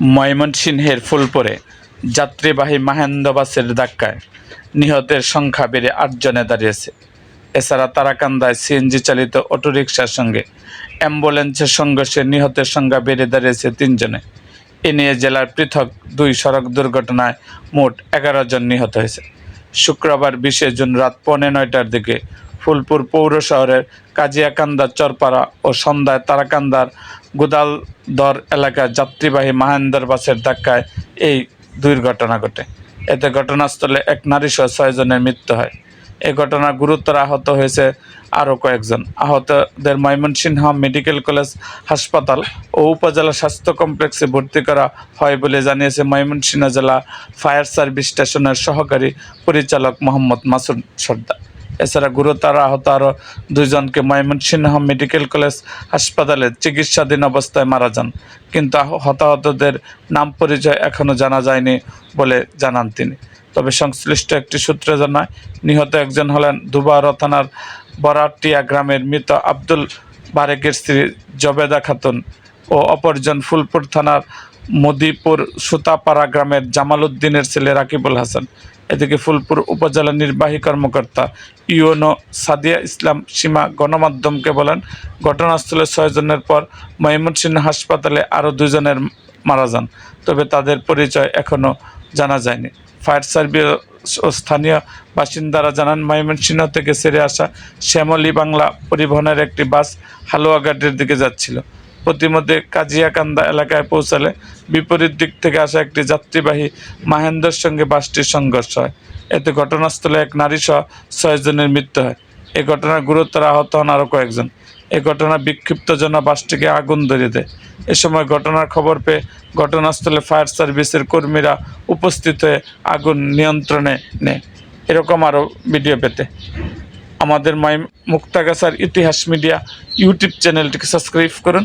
ময়মনসিংহের ফুলপুরে যাত্রীবাহী মাহেন্দ্র বাসের ধাক্কায় নিহতের সংখ্যা বেড়ে আটজনে দাঁড়িয়েছে। এছাড়া তারাকান্দায় সিএনজি চালিত অটোরিকশার সঙ্গে অ্যাম্বুলেন্সের সংঘর্ষে নিহতের সংখ্যা বেড়ে দাঁড়িয়েছে তিনজনে। এ নিয়ে জেলার পৃথক দুই সড়ক দুর্ঘটনায় মোট এগারো জন নিহত হয়েছে। শুক্রবার বিশে জুন রাত পৌনে নয়টার দিকে ফুলপুর পৌর শহরের কাজিয়াকান্দা চরপাড়া ও সন্ধ্যায় তারাকান্দার গুদালদর এলাকায় যাত্রীবাহী মাহেন্দ্র বাসের ধাক্কায় এই দুর্ঘটনা ঘটে। এতে ঘটনাস্থলে এক নারী নারীসহ ছয়জনের মৃত্যু হয়। এ ঘটনায় গুরুতর আহত হয়েছে আরও কয়েকজন। আহতদের ময়মনসিংহ মেডিকেল কলেজ হাসপাতাল ও উপজেলা স্বাস্থ্য কমপ্লেক্সে ভর্তি করা হয় বলে জানিয়েছে ময়মনসিংহ জেলা ফায়ার সার্ভিস স্টেশনের সহকারী পরিচালক মোহাম্মদ মাসুদ সর্দার। এছাড়া গুরুতর আহত আরও দুইজনকে ময়মনসিংহ মেডিকেল কলেজ হাসপাতালে চিকিৎসাধীন অবস্থায় মারা যান। কিন্তু হতাহতদের নাম পরিচয় এখনও জানা যায়নি বলে জানান তিনি। তবে সংশ্লিষ্ট একটি সূত্রে জানায়, নিহত একজন হলেন দুবারা থানার বরাটিয়া গ্রামের মৃত আব্দুল বারেকের স্ত্রী জবেদা খাতুন ও অপরজন ফুলপুর থানার মদিপুর সুতাপাড়া গ্রামের জামাল উদ্দিনের ছেলে রাকিবুল হাসান, এদিকে ফুলপুর উপজেলা নির্বাহী কর্মকর্তা ইউনো সাদিয়া ইসলাম সীমা গণমাধ্যমকে বলেন, ঘটনাস্থলে ছয়জনের পর ময়মনসিংহ হাসপাতালে আরও দুজনের মারা যান, তবে তাদের পরিচয় এখনও জানা যায়নি। ফায়ার সার্ভিস ও স্থানীয় বাসিন্দারা জানান, ময়মনসিংহ থেকে ছেড়ে আসা শ্যামলী বাংলা পরিবহনের একটি বাস হালুয়াঘাটের দিকে যাচ্ছিল। প্রতিমধ্যে কাজিয়াকান্দা এলাকায় পৌঁছালে বিপরীত দিক থেকে আসা একটি যাত্রীবাহী মাহেন্দ্রের সঙ্গে বাসটির সংঘর্ষ হয়। এতে ঘটনাস্থলে এক নারী সহ ছয়জনের মৃত্যু হয়। এ ঘটনায় গুরুতর আহত হন আরও কয়েকজন। এ ঘটনা বিক্ষিপ্ত জন্য বাসটিকে আগুন ধরিয়ে দেয়। এ সময় ঘটনার খবর পেয়ে ঘটনাস্থলে ফায়ার সার্ভিসের কর্মীরা উপস্থিত হয়ে আগুন নিয়ন্ত্রণে নেয়। এরকম আরও ভিডিও পেতে আমাদের মাই মুক্তাগাছার ইতিহাস মিডিয়া ইউটিউব চ্যানেলটিকে সাবস্ক্রাইব করুন।